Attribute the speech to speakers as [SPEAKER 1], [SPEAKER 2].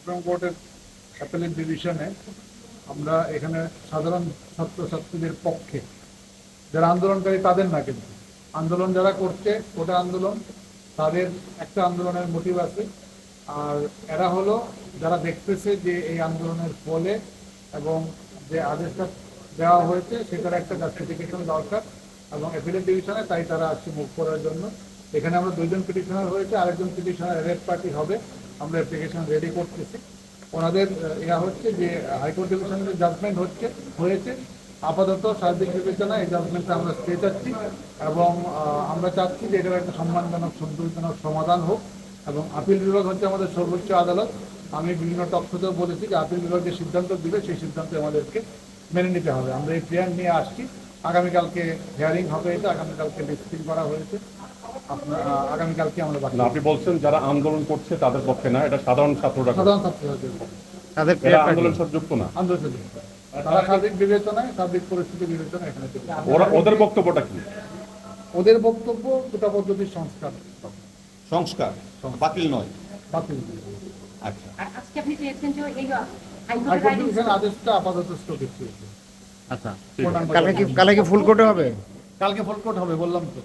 [SPEAKER 1] Supreme কোর্টের appellate ডিভিশনে আমরা এখানে সাধারণ ছাত্রছাত্রীদের পক্ষে যারা আন্দোলনকারী তাদের না কিন্তু। আন্দোলন যারা করছে ওটা আন্দোলন, তাদের একটা আন্দোলনের মোটিভ আছে। আর এরা হলো যারা দেখতেছে যে এই আন্দোলনের ফলে এবং যে আদেশটা দেওয়া হয়েছে, সেটার একটা জাস্টিফিকেশন দরকার এবং অ্যাপিলেট ডিভিশনে তাই তারা আসছে মুভ করার জন্য। এখানে আমরা দুইজন পিটিশনার হয়েছে, আরেকজন পিটিশনার রেড পার্টি হবে। আমরা অ্যাপ্লিকেশন রেডি করতেছি। ওনাদের ইয়া হচ্ছে যে হাইকোর্ট ডিভিশনের জাজমেন্ট হচ্ছে, হয়েছে। আপাতত সার্বিক বিবেচনায় এই জাজমেন্টটা আমরা স্টে চাচ্ছি এবং আমরা চাচ্ছি যে এটার একটা সম্মানজনক, সন্তোষজনক সমাধান হোক এবং আপিল বিভাগ হচ্ছে আমাদের সর্বোচ্চ আদালত। আমি বিভিন্ন তথ্যতেও বলেছি যে আপিল বিভাগ যে সিদ্ধান্ত দিবে, সেই সিদ্ধান্ত আমাদেরকে মেনে নিতে হবে। আমরা এই প্লেয়ার নিয়ে আসছি। আগামীকালকে হিয়ারিং হবে এটা আগামীকালকে লিস্টিং করা হয়েছে। আপনার আগামীকালকে আমরা বাকি
[SPEAKER 2] আপনি বলছেন যারা আন্দোলন করছে তাদের পক্ষে না এটা সাধারণ ছাত্ররা
[SPEAKER 1] সাধারণ ছাত্রছাত্রীদের
[SPEAKER 3] তাদের
[SPEAKER 2] আন্দোলন যুক্ত না।
[SPEAKER 1] আন্দোলন তারা সার্বিক বিবেচনায় সার্বিক পরিস্থিতি বিবেচনায় এখানে
[SPEAKER 2] ওরা ওদের বক্তব্যটা কি?
[SPEAKER 1] ওদের বক্তব্য দুটা পদ্ধতির সংস্কার।
[SPEAKER 4] সংস্কার বাতিল নয়।
[SPEAKER 1] বাতিল
[SPEAKER 4] আচ্ছা।
[SPEAKER 5] আজকে আপনি চেয়েছেন যে এই
[SPEAKER 1] আদেশটা আপাতত স্থগিত হয়েছে
[SPEAKER 3] আচ্ছা কালকে কি কালকে কি ফুল কোর্টে হবে?
[SPEAKER 1] কালকে ফুল কোর্ট হবে বললাম তো।